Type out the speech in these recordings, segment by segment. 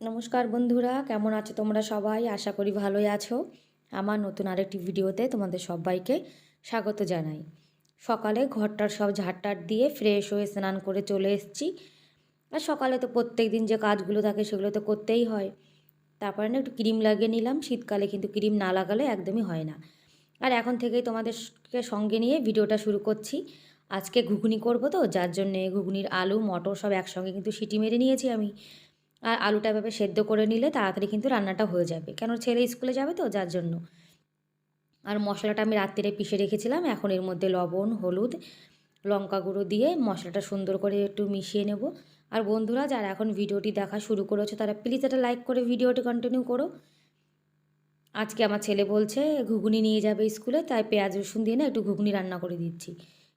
নমস্কার বন্ধুরা, কেমন আছো তোমরা সবাই? আশা করি ভালোই আছো। আমার নতুন আরেকটি ভিডিওতে তোমাদের সবাইকে স্বাগত জানাই। সকালে ঘরটার সব ঝাড়টার দিয়ে ফ্রেশ হয়ে স্নান করে চলে এসেছি। আর সকালে তো প্রত্যেক দিন যে কাজগুলো থাকে সেগুলো তো করতেই হয়। তারপরে না একটু ক্রিম লাগিয়ে নিলাম। শীতকালে কিন্তু ক্রিম না লাগালে একদমই হয় না। আর এখন থেকেই তোমাদেরকে সঙ্গে নিয়ে ভিডিওটা শুরু করছি। আজকে ঘুগনি করব তো, যার জন্যে ঘুগনির আলু, মটর সব একসঙ্গে কিন্তু সিটি মেরে নিয়েছি আমি। আর আলুটা এভাবে সেদ্ধ করে নিলে তাড়াতাড়ি কিন্তু রান্নাটা হয়ে যাবে। কেন ছেলে স্কুলে যাবে তো, যার জন্য। আর মশলাটা আমি রাত্রিরে পিষে রেখেছিলাম, এখন এর মধ্যে লবণ, হলুদ, লঙ্কা গুঁড়ো দিয়ে মশলাটা সুন্দর করে একটু মিশিয়ে নেব। আর বন্ধুরা, যারা এখন ভিডিওটি দেখা শুরু করেছ, তারা প্লিজ এটা লাইক করে ভিডিওটি কন্টিনিউ করো। আজকে আমার ছেলে বলছে, ঘুগনি নিয়ে যাবে স্কুলে, তাই পেঁয়াজ রসুন দিয়ে না একটু ঘুগনি রান্না করে দিচ্ছি।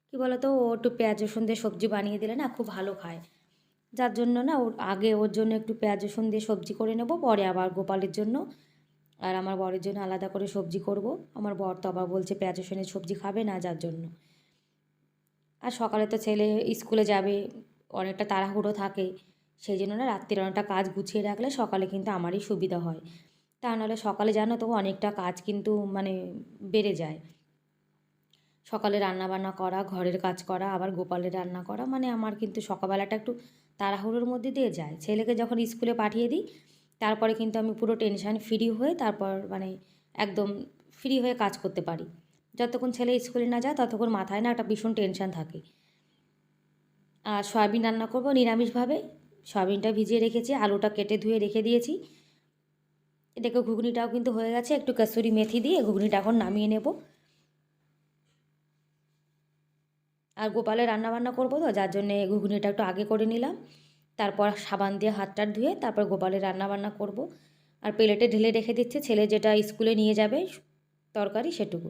কী বলো তো ও একটু পেঁয়াজ রসুন দিয়ে সবজি বানিয়ে দিলে না খুব ভালো খায়। যার জন্য না ওর আগে ওর জন্য একটু পেঁয়াজ, রসুন দিয়ে সবজি করে নেব, পরে আবার গোপালের জন্য। আর আমার বরের জন্য আলাদা করে সবজি করব। আমার বর তো আবার বলছে পেঁয়াজ, রসুনের সবজি খাবে না, যার জন্য। আর সকালে তো ছেলে স্কুলে যাবে, অনেকটা তাড়াহুড়ো থাকে। সেই জন্য না রাত্রির অনেকটা কাজ গুছিয়ে রাখলে সকালে কিন্তু আমারই সুবিধা হয়। তা নাহলে সকালে জানো তো অনেকটা কাজ কিন্তু মানে বেড়ে যায়। সকালে রান্না বান্না করা, ঘরের কাজ করা, আবার গোপালের রান্না করা মানে আমার কিন্তু সকালবেলাটা একটু তাড়াহুড়োর মধ্যে দিয়ে যায়। ছেলেকে যখন স্কুলে পাঠিয়ে দিই, তারপরে কিন্তু আমি পুরো টেনশান ফ্রি হয়ে তারপর মানে একদম ফ্রি হয়ে কাজ করতে পারি। যতক্ষণ ছেলে স্কুলে না যায়, ততক্ষণ মাথায় না একটা ভীষণ টেনশান থাকে। আর সয়াবিন রান্না করব নিরামিষভাবে। সয়াবিনটা ভিজিয়ে রেখেছি, আলুটা কেটে ধুয়ে রেখে দিয়েছি। এটাকে ঘুগনিটাও কিন্তু হয়ে গেছে, একটু কাসুরি মেথি দিয়ে ঘুগনিটা এখন নামিয়ে নেব। আর গোপালে রান্না বান্না করব তো, যার জন্যে ঘুগনিটা একটু আগে করে নিলাম। তারপর সাবান দিয়ে হাতটা ধুয়ে তারপর গোপালে রান্না বান্না করব। আর প্লেটে ঢেলে রেখে দিচ্ছে, ছেলে যেটা স্কুলে নিয়ে যাবে তরকারি সেটুকু।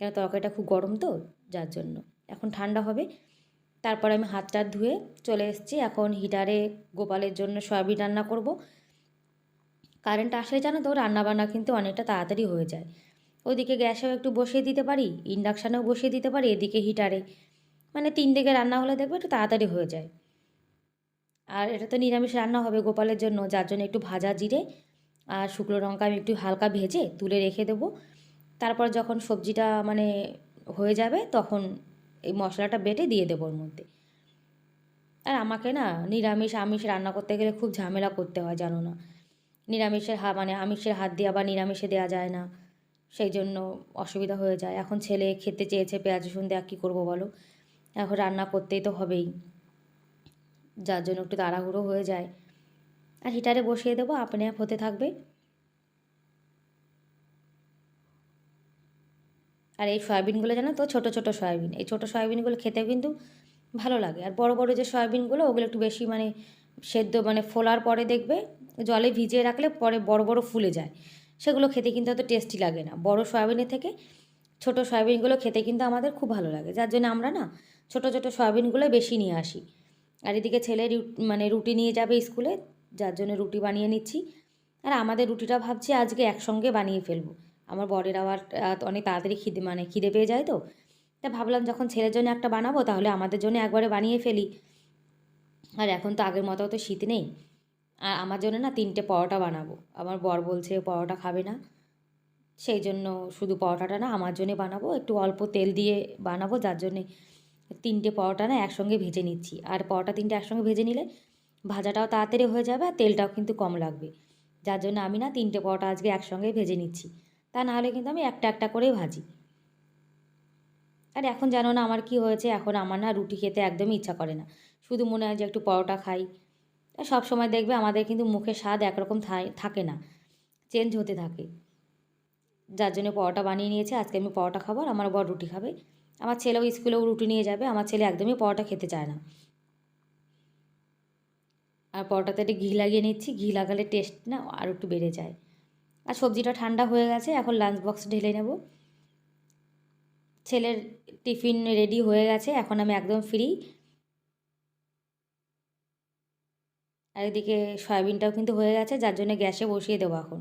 কেন তরকারিটা খুব গরম তো, যার জন্য। এখন ঠান্ডা হবে। তারপর আমি হাতটা ধুয়ে চলে এসেছি। এখন হিটারে গোপালের জন্য সয়াবিন রান্না করব। কারেন্ট আসলে জানো তো, রান্নাবান্না কিন্তু অনেকটা তাড়াতাড়ি হয়ে যায়। ওদিকে গ্যাসেও একটু বসিয়ে দিতে পারি, ইন্ডাকশানেও বসিয়ে দিতে পারি, এদিকে হিটারে। মানে তিন দিকে রান্না হলে দেখবে একটু তাড়াতাড়ি হয়ে যায়। আর এটা তো নিরামিষ রান্না হবে গোপালের জন্য, যার জন্য একটু ভাজা জিরে আর শুকনো লঙ্কা আমি একটু হালকা ভেজে তুলে রেখে দেবো। তারপর যখন সবজিটা মানে হয়ে যাবে তখন এই মশলাটা বেটে দিয়ে দেবো ওর মধ্যে। আর আমাকে না নিরামিষ আমিষ রান্না করতে গেলে খুব ঝামেলা করতে হয়, জানো না। নিরামিষের হা মানে আমিষের হাত দিয়ে আবার নিরামিষে দেওয়া যায় না। সেই জন্য অসুবিধা হয়ে যায়। এখন ছেলে খেতে চেয়েছে পেঁয়াজ রসুন দেওয়া কী করব বলো? এখন রান্না করতেই তো হবেই। যার জন্য একটু তাড়াহুড়ো হয়ে যায়। আর হিটারে বসিয়ে দেবো, আপনি আপ হতে থাকবে। আর এই সয়াবিনগুলো জানো তো, ছোটো ছোটো সয়াবিন। এই ছোটো সয়াবিনগুলো খেতে কিন্তু ভালো লাগে। আর বড় বড় যে সয়াবিনগুলো, ওগুলো একটু বেশি মানে সেদ্ধ মানে ফোলার পরে দেখবে, জলে ভিজিয়ে রাখলে পরে বড় বড় ফুলে যায়। সেগুলো খেতে কিন্তু অত টেস্টি লাগে না। বড় সয়াবিনের থেকে ছোটো সয়াবিনগুলো খেতে কিন্তু আমাদের খুব ভালো লাগে। যার জন্য আমরা না ছোটো ছোটো সয়াবিনগুলো বেশি নিয়ে আসি। আর এদিকে ছেলে মানে রুটি নিয়ে যাবে স্কুলে, যার জন্য রুটি বানিয়ে নিচ্ছি। আর আমাদের রুটিটা ভাবছি আজকে একসঙ্গে বানিয়ে ফেলব। আমার বরের আবার অনেক তাড়াতাড়ি খিদে মানে খিদে পেয়ে যায় তো। তা ভাবলাম যখন ছেলের জন্য একটা বানাবো, তাহলে আমাদের জন্য একবারে বানিয়ে ফেলি। আর এখন তো আগের মতো তো শীত নেই। আর আমার জন্য না তিনটে পরোটা বানাবো। আমার বর বলছে পরোটা খাবে না। সেই জন্য শুধু পরোটাটা না, আমার জন্যে বানাবো। একটু অল্প তেল দিয়ে বানাবো, যার জন্যে তিনটে পরোটা না একসঙ্গে ভেজে নিচ্ছি। আর পরোটা তিনটে একসঙ্গে ভেজে নিলে ভাজাটাও তাড়াতাড়ি হয়ে যাবে আর তেলটাও কিন্তু কম লাগবে। যার জন্য আমি না তিনটে পরোটা আজকে একসঙ্গে ভেজে নিচ্ছি। তা নাহলে কিন্তু আমি একটা একটা করেই ভাজি। আর এখন জানো না আমার কি হয়েছে? এখন আমার না রুটি খেতে একদমই ইচ্ছা করে না। শুধু মনে হয় যে একটু পরোটা খাই। সব সময় দেখবে আমাদের কিন্তু মুখের স্বাদ একরকম থাকে না। চেঞ্জ হতে থাকে। যার জন্য পরোটা বানিয়ে নিয়েছে। আজকে আমি পরোটা খাব আর আমার বর রুটি খাবে। আমার ছেলেও স্কুলেও রুটি নিয়ে যাবে, আমার ছেলে একদমই পরোটা খেতে চায় না। আর পরোটাতে একটু ঘি লাগিয়ে নিচ্ছি, ঘি লাগালে টেস্ট না আর একটু বেড়ে যায়। আর সবজিটা ঠান্ডা হয়ে গেছে, এখন লাঞ্চ বক্স ঢেলে নেব। ছেলের টিফিন রেডি হয়ে গেছে, এখন আমি একদম ফ্রি আর এদিকে সয়াবিনটাও কিন্তু হয়ে গেছে, যার জন্য গ্যাসে বসিয়ে দেবো এখন।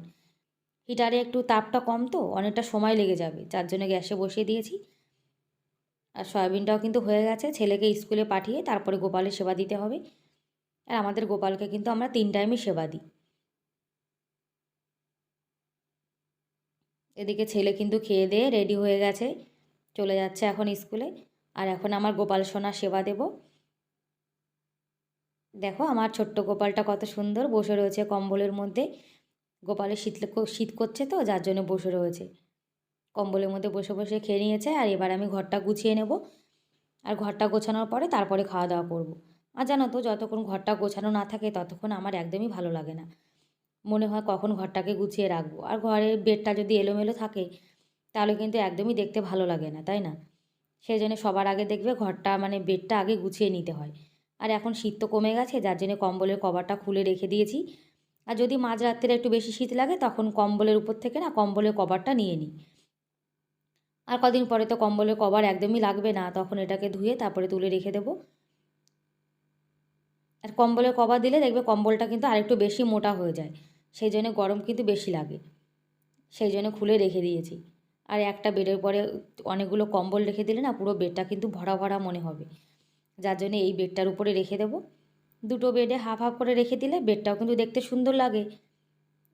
হিটারে একটু তাপটা কম তো, অনেকটা সময় লেগে যাবে, যার জন্য গ্যাসে বসিয়ে দিয়েছি। আর সয়াবিনটাও কিন্তু হয়ে গেছে। ছেলেকে স্কুলে পাঠিয়ে তারপরে গোপালের সেবা দিতে হবে। আর আমাদের গোপালকে কিন্তু আমরা তিন টাইমই সেবা দিই। এদিকে ছেলে কিন্তু খেয়ে দিয়ে রেডি হয়ে গেছে। চলে যাচ্ছে এখন স্কুলে। আর এখন আমার গোপাল সোনা সেবা দেব। দেখো আমার ছোট্ট গোপালটা কত সুন্দর বসে রয়েছে কম্বলের মধ্যে। গোপালের শীত শীত করছে তো, যার জন্য বসে রয়েছে। কম্বলের মধ্যে বসে বসে খেয়ে নিয়েছে আর এবার আমি ঘরটা গুছিয়ে নেব। আর ঘরটা গোছানোর পরে তারপরে খাওয়া দাওয়া করব। আর জানো তো, যতক্ষণ ঘরটা গোছানো না থাকে ততক্ষণ আমার একদমই ভালো লাগে না। মনে হয় কখন ঘরটাকে গুছিয়ে রাখব। আর ঘরের বেডটা যদি এলোমেলো থাকে, তাহলে কিন্তু একদমই দেখতে ভালো লাগে না, তাই না? সেই জন্য সবার আগে দেখবে ঘরটা মানে বেডটা আগে গুছিয়ে নিতে হয়। আর এখন শীত তো কমে গেছে, যার জন্য কম্বলের কভারটা খুলে রেখে দিয়েছি। আর যদি মাঝরাত্রে একটু বেশি শীত লাগে, তখন কম্বলের উপর থেকে না কম্বলের কভারটা নিয়ে নিই। আর কদিন পরে তো কম্বলের কভার একদমই লাগবে না, তখন এটাকে ধুয়ে তারপরে তুলে রেখে দেবো। আর কম্বলের কভার দিলে দেখবে কম্বলটা কিন্তু আরেকটু বেশি মোটা হয়ে যায়, সেই জন্য গরম কিন্তু বেশি লাগে, সেই জন্য খুলে রেখে দিয়েছি। আর একটা বেডের পরে অনেকগুলো কম্বল রেখে দিলে না পুরো বেডটা কিন্তু ভরা ভরা মনে হবে, যার জন্য এই বেডটার উপরে রেখে দেবো। দুটো বেডে হাফ হাফ করে রেখে দিলে বেডটাও কিন্তু দেখতে সুন্দর লাগে,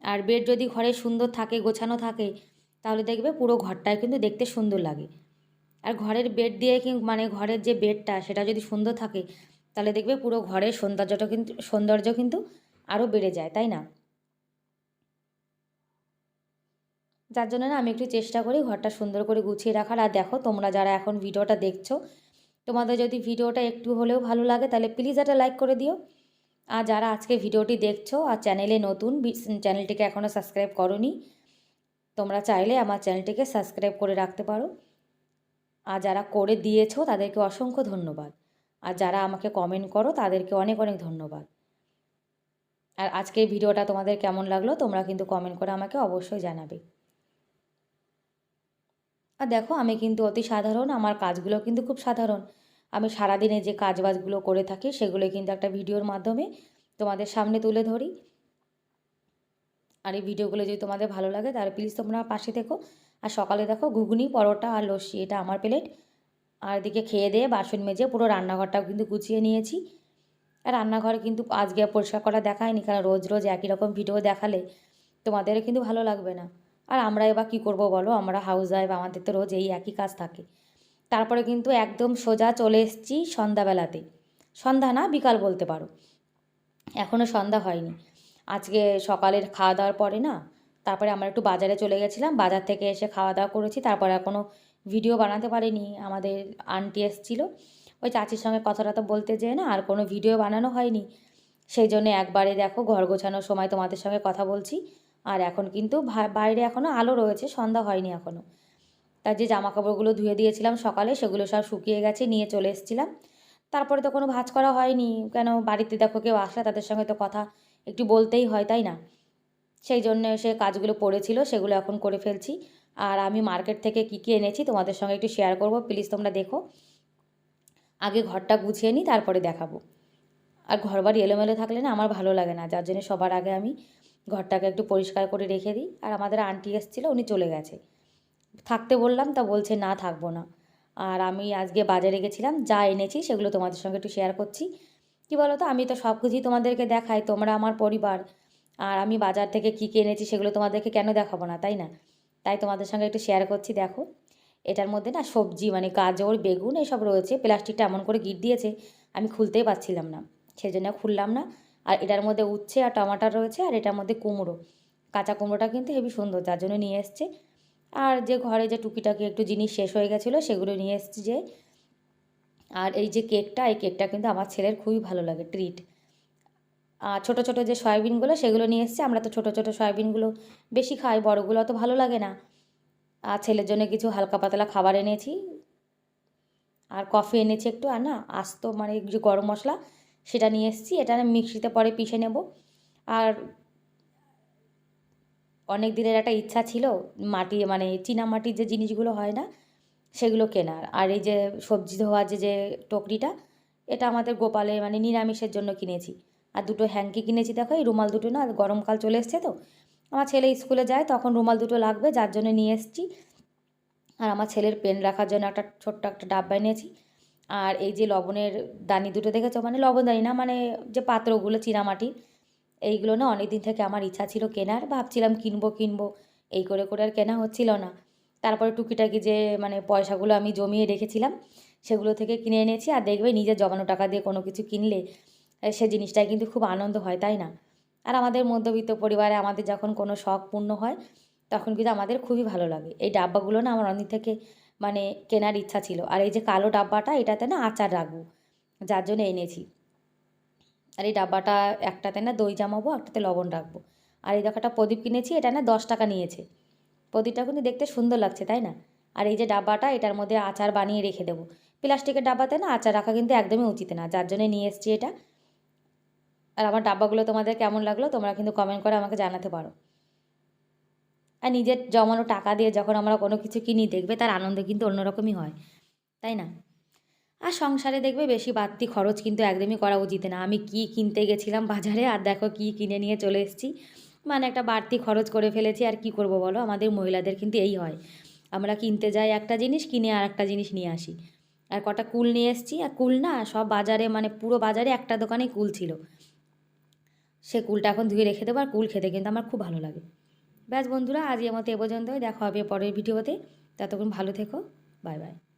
আর বেড যদি ঘরে সুন্দর থাকে, গোছানো থাকে তাহলে দেখবে পুরো ঘরটায় কিন্তু দেখতে সুন্দর লাগে। আর ঘরের বেড দিয়ে কি মানে ঘরের যে বেডটা সেটা যদি সুন্দর থাকে, তাহলে দেখবে পুরো ঘরের সৌন্দর্যটা কিন্তু সৌন্দর্য কিন্তু আরও বেড়ে যায়, তাই না? যার জন্য না আমি একটু চেষ্টা করি ঘরটা সুন্দর করে গুছিয়ে রাখার। আর দেখো তোমরা যারা এখন ভিডিওটা দেখছ, তোমাদের যদি ভিডিওটা একটু হলেও ভালো লাগে তাহলে প্লিজ একটা লাইক করে দিও। আর যারা আজকে ভিডিওটি দেখছ আর চ্যানেলে নতুন চ্যানেলটিকে এখনও সাবস্ক্রাইব করনি তোমরা চাইলে আমার চ্যানেলটিকে সাবস্ক্রাইব করে রাখতে পারো। আর যারা করে দিয়েছ, তাদেরকে অসংখ্য ধন্যবাদ। আর যারা আমাকে কমেন্ট করো, তাদেরকে অনেক অনেক ধন্যবাদ। আর আজকের ভিডিওটা তোমাদের কেমন লাগল, তোমরা কিন্তু কমেন্ট করে আমাকে অবশ্যই জানাবে। আর দেখো, আমি কিন্তু অতি সাধারণ, আমার কাজগুলো কিন্তু খুব সাধারণ। আমি সারাদিনে যে কাজবাজগুলো করে থাকি সেগুলো কিন্তু একটা ভিডিওর মাধ্যমে তোমাদের সামনে তুলে ধরি। আর এই ভিডিওগুলো যদি তোমাদের ভালো লাগে, তাহলে প্লিজ তোমরা পাশে থেকো। আর সকালে দেখো ঘুগনি, পরোটা আর লস্যি, এটা আমার প্লেট আর এদিকে খেয়ে দিয়ে বাসন মেজে পুরো রান্নাঘরটাও কিন্তু গুছিয়ে নিয়েছি। আর রান্নাঘরে কিন্তু আজকে পরিষ্কার করা দেখায়নি, কারণ রোজ রোজ একই রকম ভিডিও দেখালে তোমাদের কিন্তু ভালো লাগবে না। আর আমরা এবার কী করব বলো? আমরা হাউস ওয়াইফ আমাদের তো রোজ এই একই কাজ থাকে। তারপরে কিন্তু একদম সোজা চলে এসেছি সন্ধ্যাবেলাতে। সন্ধ্যা না, বিকাল বলতে পারো। এখনও সন্ধ্যা হয়নি। আজকে সকালের খাওয়া দাওয়ার পরে না, তারপরে আমরা একটু বাজারে চলে গেছিলাম, বাজার থেকে এসে খাওয়া দাওয়া করেছি, তারপরে আর কোনো ভিডিও বানাতে পারিনি, আমাদের আন্টি এসেছিল। ওই চাচির সঙ্গে কথাটা তো বলতে যেয়ে না, আর কোনো ভিডিও বানানো হয়নি। সেই জন্য একবারে দেখো ঘর গোছানোর সময় তোমাদের সঙ্গে কথা বলছি, আর এখন কিন্তু বাইরে এখনও আলো রয়েছে, সন্ধ্যা হয়নি এখনও তার যে জামা কাপড়গুলো ধুয়ে দিয়েছিলাম সকালে, সেগুলো সব শুকিয়ে গেছে, নিয়ে চলে এসেছিলাম। তারপরে তো কোনো ভাজ করা হয়নি, কেন বাড়িতে দেখো কেউ আসলে তাদের সঙ্গে তো কথা একটু বলতেই হয়, তাই না? সেই জন্য সে কাজগুলো পড়েছিল, সেগুলো এখন করে ফেলছি। আর আমি মার্কেট থেকে কী কী এনেছি তোমাদের সঙ্গে একটু শেয়ার করব। প্লিজ তোমরা দেখো। আগে ঘরটা গুছিয়ে নিই তারপরে দেখাবো। আর ঘর বাড়ি এলোমেলো থাকলে না আমার ভালো লাগে না। যার জন্য সবার আগে আমি ঘরটাকে একটু পরিষ্কার করে রেখে দিই। আর আমাদের আন্টি এসেছিল, উনি চলে গেছে। থাকতে বললাম, তা বলছে না, থাকব না। আর আমি আজকে বাজারে গেছিলাম, যা এনেছি সেগুলো তোমাদের সঙ্গে একটু শেয়ার করছি। কী বলো তো আমি তো সব কিছুই তোমাদেরকে দেখাই, তোমরা আমার পরিবার। আর আমি বাজার থেকে কী কী এনেছি সেগুলো তোমাদেরকে কেন দেখাবো না, তাই না? তাই তোমাদের সঙ্গে একটু শেয়ার করছি, দেখো। এটার মধ্যে না সবজি মানে গাজর, বেগুন এসব রয়েছে। প্লাস্টিকটা এমন করে গিট দিয়েছে, আমি খুলতেই পারছিলাম না। সেই জন্য খুললাম না। আর এটার মধ্যে উচ্ছে আর টমাটার রয়েছে, আর এটার মধ্যে কুমড়ো। কাঁচা কুমড়োটা কিন্তু হেবি সুন্দর, যার জন্য নিয়ে এসছে। আর যে ঘরে যে টুকিটাকি একটু জিনিস শেষ হয়ে গেছিল, সেগুলো নিয়ে এসছি যে আর এই যে কেকটা, এই কেকটা কিন্তু আমার ছেলের খুবই ভালো লাগে ট্রিট আর ছোটো ছোটো যে সয়াবিনগুলো, সেগুলো নিয়ে এসছে। আমরা তো ছোটো ছোটো সয়াবিনগুলো বেশি খাই, বড়গুলো অত ভালো লাগে না। আর ছেলের জন্য কিছু হালকা পাতলা খাবার এনেছি। আর কফি এনেছি একটু, আর না, আস্ত মানে যে গরম মশলা, সেটা নিয়ে এসেছি। এটা মিক্সিতে পরে পিষে নেব। আর অনেক দিনের একটা ইচ্ছা ছিল, মাটি মানে চীনা মাটির যে জিনিসগুলো হয় না সেগুলো কেনার। আর এই যে সবজি ধোয়া যে যে টকরিটা, এটা আমাদের গোপালে মানে নিরামিষের জন্য কিনেছি। আর দুটো হ্যাঙ্কি কিনেছি দেখো, এই রুমাল দুটো না গরমকাল চলে এসছে তো। আমার ছেলে স্কুলে যায়, তখন রুমাল দুটো লাগবে, যার জন্য নিয়ে এসেছি। আর আমার ছেলের পেন রাখার জন্য একটা ছোট্ট একটা ডাব্বা নিয়েছি আর এই যে লবণের দানি দুটো দেখেছ? মানে লবণ দানি না মানে যে পাত্রগুলো, চীনামাটি, এইগুলো না অনেক দিন থেকে আমার ইচ্ছা ছিল কেনার। ভাবছিলাম কিনবো কিনবো। এই করে করে আর কেনা হচ্ছিল না। তারপরে টুকিটাকি যে মানে পয়সাগুলো আমি জমিয়ে রেখেছিলাম, সেগুলো থেকে কিনে এনেছি। আর দেখবে নিজের জমানো টাকা দিয়ে কোনো কিছু কিনলে সে জিনিসটায় কিন্তু খুব আনন্দ হয়, তাই না? আর আমাদের মধ্যবিত্ত পরিবারে আমাদের যখন কোনো শখ পূর্ণ হয়, তখন কিন্তু আমাদের খুবই ভালো লাগে। এই ডাব্বাগুলো না আমার অনেক থেকে মানে কেনার ইচ্ছা ছিল। আর এই যে কালো ডাব্বাটা, এটাতে না আচার রাখব, যার জন্য এনেছি। আর এই ডাব্বাটা একটাতে না দই জামাবো, একটাতে লবণ রাখব। আর এই দেখো একটা প্রদীপ কিনেছি, এটা না দশ টাকা নিয়েছে। প্রদীপটা কিন্তু দেখতে সুন্দর লাগছে, তাই না? আর এই যে ডাব্বাটা, এটার মধ্যে আচার বানিয়ে রেখে দেবো। প্লাস্টিকের ডাব্বাতে না আচার রাখা কিন্তু একদমই উচিত না, যার জন্য নিয়ে এসেছি এটা। আর আমার ডাব্বাগুলো তোমাদের কেমন লাগল, তোমরা কিন্তু কমেন্ট করে আমাকে জানাতে পারো। আর নিজের জমানো টাকা দিয়ে যখন আমরা কোনো কিছু কিনি, দেখবে তার আনন্দ কিন্তু অন্যরকমই হয়, তাই না? আর সংসারে দেখবে বেশি বাড়তি খরচ কিন্তু একদমই করা উচিত না। আমি কি কিনতে গেছিলাম বাজারে, আর দেখো কি কিনে নিয়ে চলে এসেছি। মানে একটা বাড়তি খরচ করে ফেলেছি, আর কি করব বলো? আমাদের মহিলাদের কিন্তু এই হয়। আমরা কিনতে যাই একটা জিনিস, কিনে আর একটা জিনিস নিয়ে আসি। আর কটা কুল নিয়ে এসেছি, আর কুল না সব বাজারে মানে পুরো বাজারে একটা দোকানেই কুল ছিল। সে কুলটা এখন ধুয়ে রেখে দেবো, আর কুল খেতে কিন্তু আমার খুব ভালো লাগে। ব্যাস বন্ধুরা আজকের মতো এ পর্যন্তই, দেখা হবে পরের ভিডিওতে। ততক্ষণ ভালো থেকো, বাই বাই।